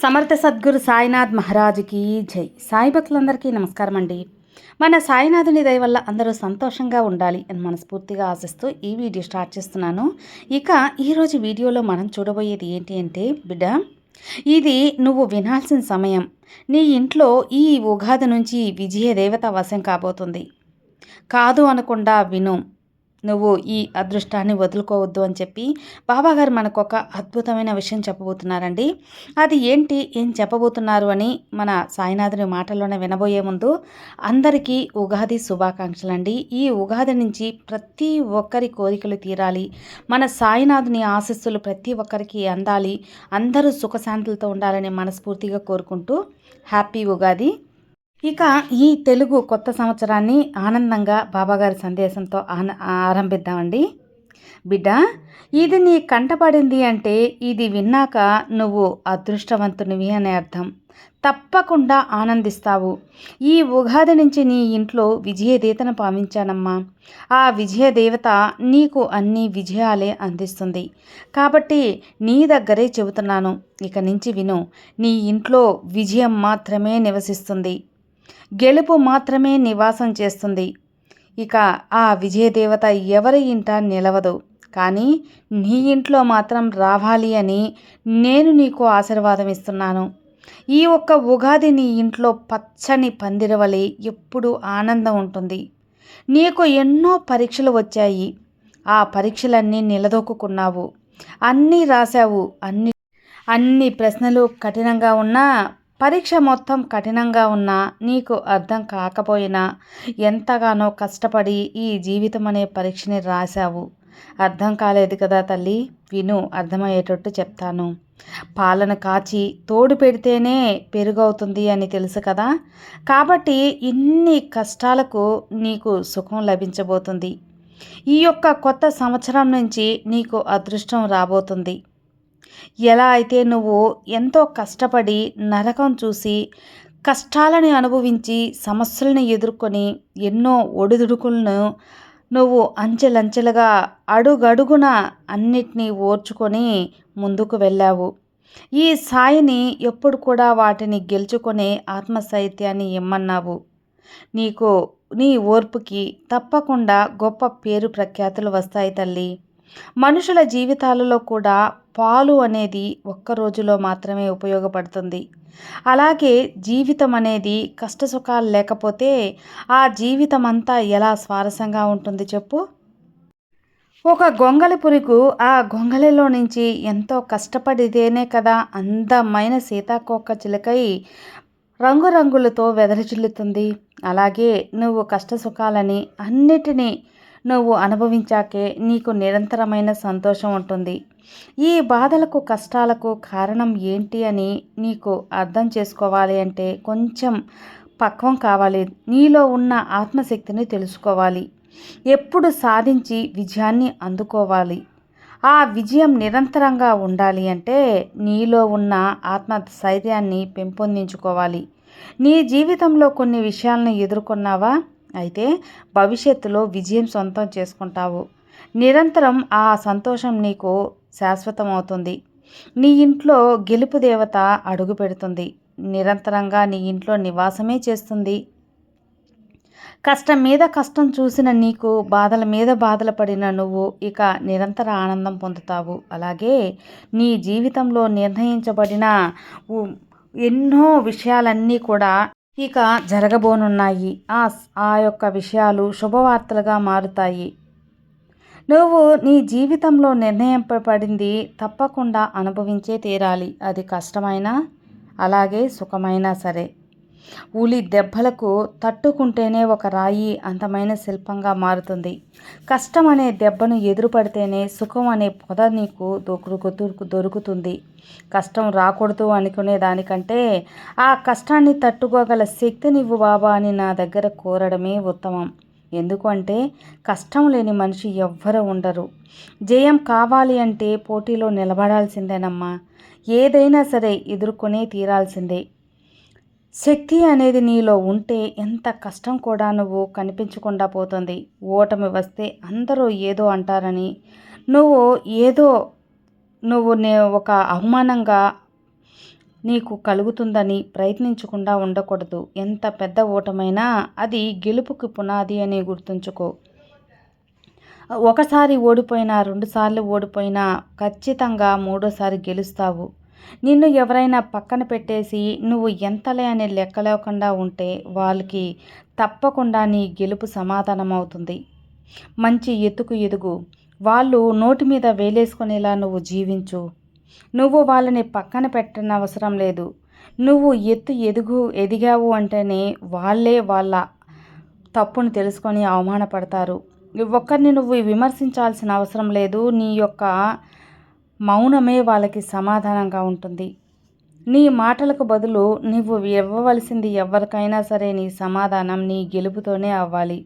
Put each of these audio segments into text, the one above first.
సమర్థ సద్గురు సాయినాథ్ మహారాజుకి జై. సాయి భక్తులందరికీ నమస్కారం అండి మన సాయినాథుని దయ వల్ల అందరూ సంతోషంగా ఉండాలి అని మనస్ఫూర్తిగా ఆశిస్తూ ఈ వీడియో స్టార్ట్ చేస్తున్నాను. ఇక ఈరోజు వీడియోలో మనం చూడబోయేది ఏంటి అంటే బిడ్డ ఇది నువ్వు వినాల్సిన సమయం. నీ ఇంట్లో ఈ ఉగాది నుంచి విజయ దేవత వశం కాబోతుంది. కాదు అనకుండా విను. నువ్వు ఈ అదృష్టాన్ని వదులుకోవద్దు అని చెప్పి బాబాగారు మనకు ఒక అద్భుతమైన విషయం చెప్పబోతున్నారండి. అది ఏంటి? ఏం చెప్పబోతున్నారు అని మన సాయినాథుని మాటల్లోనే వినబోయే ముందు అందరికీ ఉగాది శుభాకాంక్షలు అండి ఈ ఉగాది నుంచి ప్రతి ఒక్కరి కోరికలు తీరాలి. మన సాయినాథుని ఆశస్సులు ప్రతి ఒక్కరికి అందాలి. అందరూ సుఖశాంతులతో ఉండాలని మనస్ఫూర్తిగా కోరుకుంటూ హ్యాపీ ఉగాది. ఇక ఈ తెలుగు కొత్త సంవత్సరాన్ని ఆనందంగా బాబాగారి సందేశంతో ఆన ఆరంభిద్దామండి. బిడ్డ ఇది నీ కంటపడింది అంటే ఇది విన్నాక నువ్వు అదృష్టవంతునివి అనే అర్థం. తప్పకుండా ఆనందిస్తావు. ఈ ఉగాది నుంచి నీ ఇంట్లో విజయదేవతను పావించానమ్మా. ఆ విజయదేవత నీకు అన్ని విజయాలే అందిస్తుంది. కాబట్టి నీ దగ్గరే చెబుతున్నాను. ఇక నుంచి విను నీ ఇంట్లో విజయం మాత్రమే నివసిస్తుంది. గెలుపు మాత్రమే నివాసం చేస్తుంది. ఇక ఆ విజయదేవత ఎవరి ఇంట నిలవదు. కానీ నీ ఇంట్లో మాత్రం రావాలి అని నేను నీకు ఆశీర్వాదం ఇస్తున్నాను. ఈ ఒక్క ఉగాది నీ ఇంట్లో పచ్చని పందిరవలి ఎప్పుడు ఆనందం ఉంటుంది. నీకు ఎన్నో పరీక్షలు వచ్చాయి. ఆ పరీక్షలన్నీ నిలదొక్కున్నావు అన్నీ రాశావు. అన్ని అన్ని ప్రశ్నలు కఠినంగా ఉన్నా పరీక్ష మొత్తం కఠినంగా ఉన్నా నీకు అర్థం కాకపోయినా ఎంతగానో కష్టపడి ఈ జీవితం అనే పరీక్షని రాశావు. అర్థం కాలేదు కదా తల్లి? విను అర్థమయ్యేటట్టు చెప్తాను. పాలను కాచి తోడు పెడితేనే పెరుగవుతుంది అని తెలుసు కదా? కాబట్టి ఇన్ని కష్టాలకు నీకు సుఖం లభించబోతుంది. ఈ యొక్క కొత్త సంవత్సరం నుంచి నీకు అదృష్టం రాబోతుంది. ఎలా అయితే నువ్వు ఎంతో కష్టపడి నరకం చూసి కష్టాలని అనుభవించి సమస్యలను ఎదుర్కొని ఎన్నో ఒడిదుడుకులను నువ్వు అంచెలంచెలుగా అడుగడుగున అన్నిటినీ ఓర్చుకొని ముందుకు వెళ్ళావు. ఈ సాయిని ఎప్పుడు కూడా వాటిని గెలుచుకొని ఆత్మసాహిత్యాన్ని ఇమ్మన్నావు. నీకు నీ ఓర్పుకి తప్పకుండా గొప్ప పేరు ప్రఖ్యాతులు వస్తాయి తల్లి. మనుషుల జీవితాలలో కూడా పాలు అనేది ఒక్క రోజులో మాత్రమే ఉపయోగపడుతుంది. అలాగే జీవితం అనేది కష్టసుఖాలు లేకపోతే ఆ జీవితం అంతా ఎలా స్వారసంగా ఉంటుంది చెప్పు? ఒక గొంగలి పురుగు ఆ గొంగలిలో నుంచి ఎంతో కష్టపడితేనే కదా అందమైన సీతాకోక చిలకై రంగురంగులతో వెదరచిల్లుతుంది అలాగే నువ్వు కష్టసుఖాలని అన్నిటినీ నువ్వు అనుభవించాకే నీకు నిరంతరమైన సంతోషం ఉంటుంది. ఈ బాధలకు కష్టాలకు కారణం ఏంటి అని నీకు అర్థం చేసుకోవాలి అంటే కొంచెం పక్వం కావాలి. నీలో ఉన్న ఆత్మశక్తిని తెలుసుకోవాలి. ఎప్పుడు సాధించి విజయాన్ని అందుకోవాలి. ఆ విజయం నిరంతరంగా ఉండాలి అంటే నీలో ఉన్న ఆత్మస్థైర్యాన్ని పెంపొందించుకోవాలి. నీ జీవితంలో కొన్ని విషయాలను ఎదుర్కొన్నావా? అయితే భవిష్యత్తులో విజయం సొంతం చేసుకుంటావు. నిరంతరం ఆ సంతోషం నీకు శాశ్వతం అవుతుంది నీ ఇంట్లో గెలుపు దేవత అడుగు పెడుతుంది. నిరంతరంగా నీ ఇంట్లో నివాసమే చేస్తుంది. కష్టం మీద కష్టం చూసిన నీకు బాధల మీద బాధలు పడిన నువ్వు ఇక నిరంతర ఆనందం పొందుతావు. అలాగే నీ జీవితంలో నిర్ణయించబడిన ఎన్నో విషయాలన్నీ కూడా ఇక జరగబోనున్నాయి. ఆ ఆ యొక్క విషయాలు శుభవార్తలుగా మారుతాయి. నువ్వు నీ జీవితంలో నిర్ణయింపబడింది తప్పకుండా అనుభవించే తీరాలి. అది కష్టమైనా అలాగే సుఖమైనా సరే. ఉలి దెబ్బలకు తట్టుకుంటేనే ఒక రాయి అంతమైన శిల్పంగా మారుతుంది. కష్టం అనే దెబ్బను ఎదురుపడితేనే సుఖం అనే పొద నీకు దొరుకు దొరుకుతుంది. కష్టం రాకూడదు అనుకునే దానికంటే ఆ కష్టాన్ని తట్టుకోగల శక్తినివ్వు బాబా అని నా దగ్గర కోరడమే ఉత్తమం. ఎందుకంటే కష్టం లేని మనిషి ఎవ్వరూ ఉండరు. జయం కావాలి అంటే పోటీలో నిలబడాల్సిందేనమ్మా. ఏదైనా సరే ఎదుర్కొనే తీరాల్సిందే. శక్తి అనేది నీలో ఉంటే ఎంత కష్టం కూడా నువ్వు కనిపించకుండా పోతుంది. ఓటమి వస్తే అందరూ ఏదో అంటారని. నువ్వు ఏదో నువ్వు నే ఒక అవమానంగా నీకు కలుగుతుందని ప్రయత్నించకుండా ఉండకూడదు. ఎంత పెద్ద ఓటమైనా అది గెలుపుకి పునాది అని గుర్తుంచుకో. ఒకసారి ఓడిపోయినా రెండుసార్లు ఓడిపోయినా ఖచ్చితంగా మూడోసారి గెలుస్తావు. నిన్ను ఎవరైనా పక్కన పెట్టేసి నువ్వు ఎంతలే అని లెక్క లేకుండా ఉంటే వాళ్ళకి తప్పకుండా నీ గెలుపు సమాధానం అవుతుంది మంచి ఎత్తుకు ఎదుగు. వాళ్ళు నోటి మీద వేలేసుకునేలా నువ్వు జీవించు. నువ్వు వాళ్ళని పక్కన పెట్టని అవసరం లేదు. నువ్వు ఎత్తు ఎదుగు ఎదిగావు అంటేనే వాళ్ళే వాళ్ళ తప్పును తెలుసుకొని అవమానపడతారు. ఒక్కరిని నువ్వు విమర్శించాల్సిన అవసరం లేదు. నీ యొక్క మౌనమే వాళ్ళకి సమాధానంగా ఉంటుంది. నీ మాటలకు బదులు నువ్వు ఇవ్వవలసింది ఎవరికైనా సరే నీ సమాధానం నీ గెలుపుతోనే అవ్వాలి.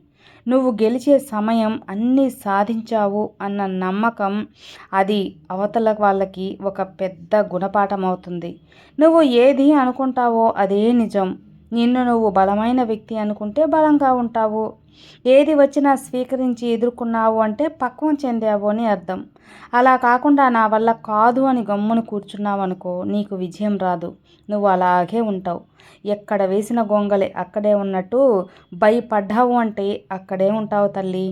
నువ్వు గెలిచే సమయం అన్నీ సాధించావు అన్న నమ్మకం అది అవతల వాళ్ళకి ఒక పెద్ద గుణపాఠం అవుతుంది నువ్వు ఏది అనుకుంటావో అదే నిజం. నిన్ను నువ్వు బలమైన వ్యక్తి అనుకుంటే బలంగా ఉంటావు. ఏది వచ్చినా స్వీకరించి ఎదుర్కొన్నావు అంటే పక్వం చెందావు అని అర్థం. అలా కాకుండా నా వల్ల కాదు అని గమ్మును కూర్చున్నావు అనుకో నీకు విజయం రాదు. నువ్వు అలాగే ఉంటావు. ఎక్కడ వేసిన గొంగలే అక్కడే ఉన్నట్టు భయపడ్డావు అంటే అక్కడే ఉంటావు తల్లి.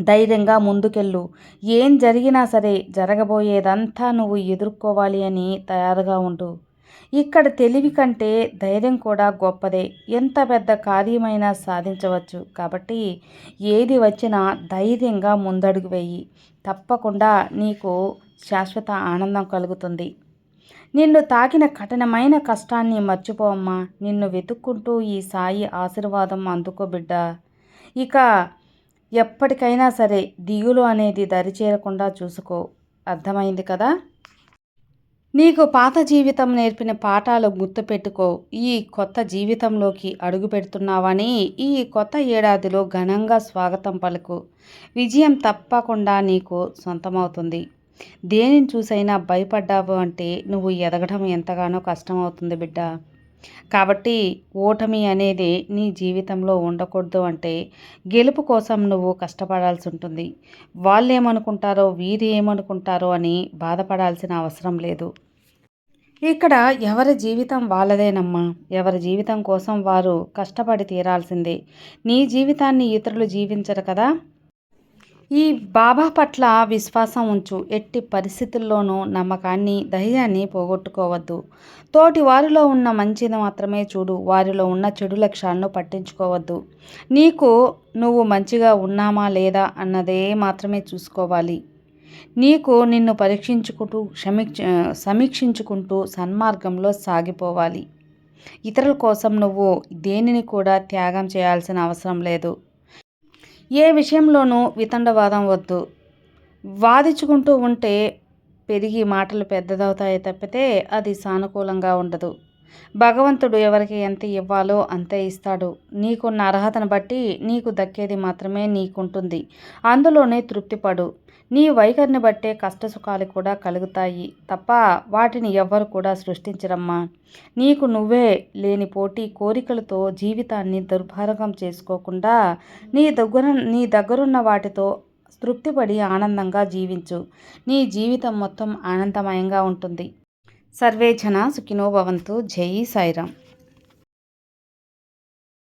ధైర్యంగా ముందుకెళ్ళు. ఏం జరిగినా సరే జరగబోయేదంతా నువ్వు ఎదుర్కోవాలి అని తయారుగా ఉండు. ఇక్కడ తెలివి కంటే ధైర్యం కూడా గొప్పదే. ఎంత పెద్ద కార్యమైనా సాధించవచ్చు. కాబట్టి ఏది వచ్చినా ధైర్యంగా ముందడుగు వేయి. తప్పకుండా నీకు శాశ్వత ఆనందం కలుగుతుంది. నిన్ను తాకిన కఠినమైన కష్టాన్ని మర్చిపోమ్మా నిన్ను వెతుక్కుంటూ ఈ సాయి ఆశీర్వాదం అందుకో బిడ్డ. ఇక ఎప్పటికైనా సరే దిగులు అనేది దరిచేరకుండా చూసుకో. అర్థమైంది కదా? నీకు పాత జీవితం నేర్పిన పాఠాలు గుర్తుపెట్టుకో. ఈ కొత్త జీవితంలోకి అడుగు పెడుతున్నావని ఈ కొత్త ఏడాదిలో ఘనంగా స్వాగతం పలుకు. విజయం తప్పకుండా నీకు సొంతమవుతుంది. దేనిని చూసైనా భయపడ్డావు అంటే నువ్వు ఎదగడం ఎంతగానో కష్టమవుతుంది బిడ్డ. కాబట్టి ఓటమి అనేది నీ జీవితంలో ఉండకూడదు అంటే గెలుపు కోసం నువ్వు కష్టపడాల్సి ఉంటుంది. వాళ్ళు ఏమనుకుంటారో వీరు ఏమనుకుంటారో అని బాధపడాల్సిన అవసరం లేదు. ఇక్కడ ఎవరి జీవితం వాళ్ళదేనమ్మా? ఎవరి జీవితం కోసం వారు కష్టపడి తీరాల్సిందే. నీ జీవితాన్ని ఇతరులు జీవించరు కదా? ఈ బాబా పట్ల విశ్వాసం ఉంచు. ఎట్టి పరిస్థితుల్లోనూ నమ్మకాన్ని ధైర్యాన్ని పోగొట్టుకోవద్దు. తోటి వారిలో ఉన్న మంచిని మాత్రమే చూడు. వారిలో ఉన్న చెడు లక్ష్యాలను పట్టించుకోవద్దు. నీకు నువ్వు మంచిగా ఉన్నామా లేదా అన్నదే మాత్రమే చూసుకోవాలి. నీకు నిన్ను పరీక్షించుకుంటూ క్షమిక్ష సమీక్షించుకుంటూ సన్మార్గంలో సాగిపోవాలి. ఇతరుల కోసం నువ్వు దేనిని కూడా త్యాగం చేయాల్సిన అవసరం లేదు. ఏ విషయంలోనూ వితండవాదం వద్దు. వాదించుకుంటూ ఉంటే పెరిగి మాటలు పెద్దదవుతాయి తప్పితే అది సానుకూలంగా ఉండదు. భగవంతుడు ఎవరికి ఎంత ఇవ్వాలో అంతే ఇస్తాడు. నీకున్న అర్హతను బట్టి నీకు దక్కేది మాత్రమే నీకుంటుంది. అందులోనే తృప్తిపడు. నీ వైఖరిని బట్టే కష్టసుఖాలు కూడా కలుగుతాయి తప్ప వాటిని ఎవ్వరు కూడా సృష్టించరమ్మా. నీకు నువ్వే లేని పోటీ కోరికలతో జీవితాన్ని దుర్భారకం చేసుకోకుండా నీ దగ్గర నీ దగ్గరున్న వాటితో తృప్తిపడి ఆనందంగా జీవించు. నీ జీవితం మొత్తం ఆనందమయంగా ఉంటుంది. సర్వేజన సుఖినోభవంతు సుఖినో భవంతు. జై సాయిరామ్.